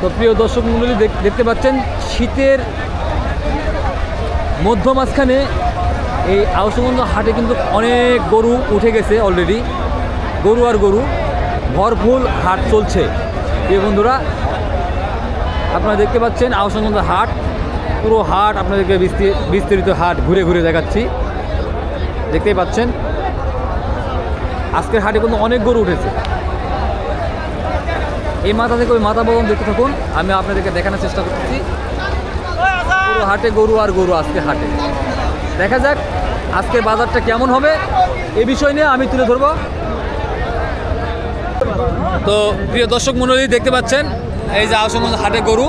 তো প্রিয় দর্শক মণ্ডলী, দেখ- দেখতে পাচ্ছেন, শীতের মধ্য মাঝখানে এই আউসগন্ধ হাটে কিন্তু অনেক গরু উঠে গেছে অলরেডি গরু আর গরু ভরফুল হাট চলছে। প্রিয় বন্ধুরা, আপনারা দেখতে পাচ্ছেন আউসগন্ধ হাট, পুরো হাট আপনাদেরকে বিস্তি- বিস্তারিত হাট ঘুরে ঘুরে দেখাচ্ছি। দেখতেই পাচ্ছেন, আজকের হাটে কিন্তু অনেক গরু উঠেছে। এই মাথা থেকে ওই মাথা পর্যন্ত দেখতে থাকুন, আমি আপনাদেরকে দেখানোর চেষ্টা করতেছি। হাটে গরু আর গরু আজকে হাটে। দেখা যাক আজকের বাজারটা কেমন হবে এই বিষয় নিয়ে আমি তুলে ধরবো। তো প্রিয় দর্শক মণ্ডলী, দেখতে পাচ্ছেন, এই যে আওসঙ্গঞ্জ হাটে গরু।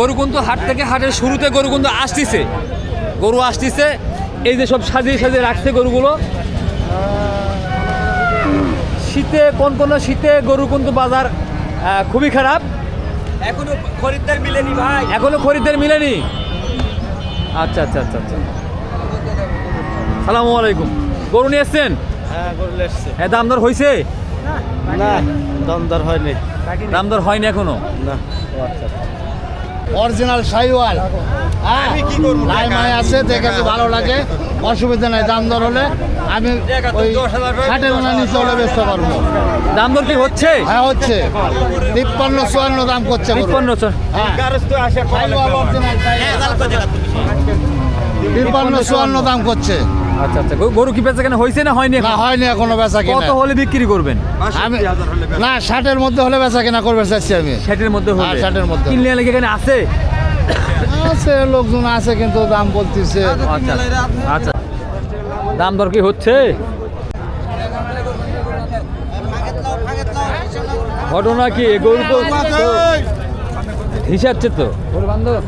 গরু কিন্তু হাট থেকে হাটের শুরুতে গরু কিন্তু আসতেছে। গরু আসতেছে, এই যে সব সাজিয়ে সাজিয়ে রাখছে গরুগুলো। শীতে, কোন কোন শীতে গরু কিন্তু বাজার খুবই খারাপ। এখনও খরিদ্দার মিলেনি ভাই। এখনও খরিদ্দার মিলেনি? আচ্ছা আচ্ছা আচ্ছা আচ্ছা। সালামু আলাইকুম। গরু নিয়ে এসছেন? হ্যাঁ গরু এসছে। হ্যাঁ দাম দর হয়েছে না দমদার হয়নি। দাম দর হয়নি এখনও? না। অরিজিনাল সাইওয়াল হ্যাঁ? আমি কি করব? লাই মাই আছে দেখে তো ভালো লাগে? অসুবিধা নাই দাম দর হলে আমি ওই ষাটের না নিচে হলে ব্যস্ত পারব দাম দর কি হচ্ছে? হ্যাঁ হচ্ছে। তিপ্পান্ন চুয়ান্ন দাম করছে। তিপ্পান্ন হ্যাঁ। তো আসে সাইওয়াল অরিজিনাল তিপ্পান্ন চুয়ান্ন দাম করছে। আচ্ছা আচ্ছা। গরু- গরু কি বেচা কেন হয়েছে না হয়নি না হয়নি এখনও বেচা কিনা। কত হলে বিক্রি করবেন? আমি না ষাটের মধ্যে হলে বেচা কিনা করবে চাচ্ছি আমি। ষাটের মধ্যে হ্যাঁ, হলে। ষাটের মধ্যে। কিনলে নাকি এখানে আছে? আছে লোকজন আছে কিন্তু দাম বলতেছে। আচ্ছা আচ্ছা দাম দর কি হচ্ছে? ঘটনা কি? গরু তো হিসাচ্ছে তো? বান্ধব?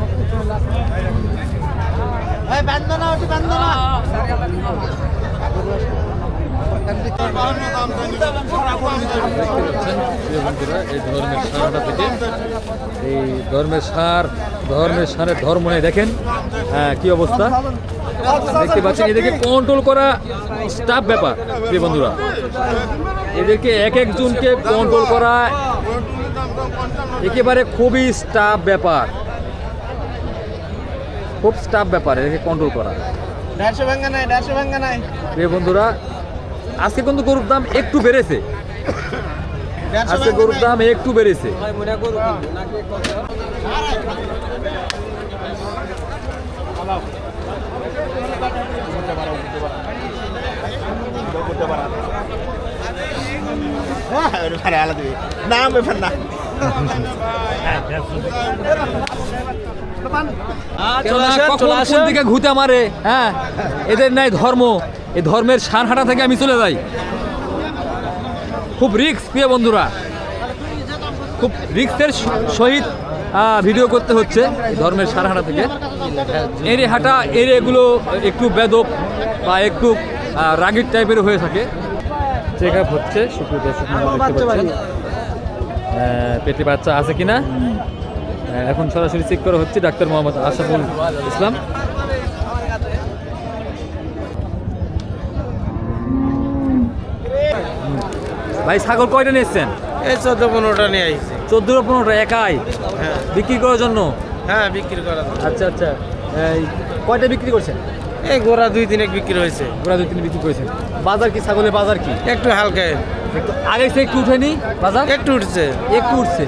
এই ধর্মের সারটা ধর্মের সার ধর্ম নেই, দেখেন হ্যাঁ কি অবস্থা? দেখতে পাচ্ছেন, এদেরকে কন্ট্রোল করা স্টাফ ব্যাপার, প্রিয় বন্ধুরা। এদেরকে এক একজনকে কন্ট্রোল করা একেবারে খুবই স্টাফ ব্যাপার। খুব স্টাফ ব্যাপার এদেরকে কন্ট্রোল করা। দেড়শো ভাঙ্গা নাই দেড়শো ভাঙ্গা নাই। প্রিয় বন্ধুরা আজকে কিন্তু গরুর দাম একটু বেড়েছে। আজকে গরুর দাম একটু বেড়েছে। নাম না কেননা কখন কোন দিকে ঘুতে মারে হ্যাঁ এদের নাই ধর্ম এই ধর্মের সানহাটা থেকে আমি চলে যাই। খুব রিক্স প্রিয় বন্ধুরা। খুব রিক্সের সহিত আহ, ভিডিও করতে হচ্ছে ধর্মের সারহাটা থেকে। এরে হাঁটা এরে এগুলো একটু বেদক বা একটু রাগির টাইপের হয়ে থাকে। চেক আপ হচ্ছে পেটে বাচ্চা আছে কিনা? এখন সরাসরি চেক করা হচ্ছে ডাক্তার মোহাম্মদ আশাফুল ইসলাম। ভাই ছাগল কয়টা নিয়েছেন এই চোদ্দ পনেরোটা নিয়ে আইছি। চোদ্দ পনেরোটা একাই? হ্যাঁ। বিক্রি করার জন্য? হ্যাঁ বিক্রি করা আচ্ছা আচ্ছা। এই কয়টা বিক্রি করছেন? এই গোড়া দুই দিনে বিক্রি হয়েছে। গোড়া দুই তিন বিক্রি করেছেন। বাজার কি ছাগলের বাজার কি? একটু হালকা। একটু আগে থেকে একটু উঠেনি বাজার? একটু উঠছে। একটু উঠছে।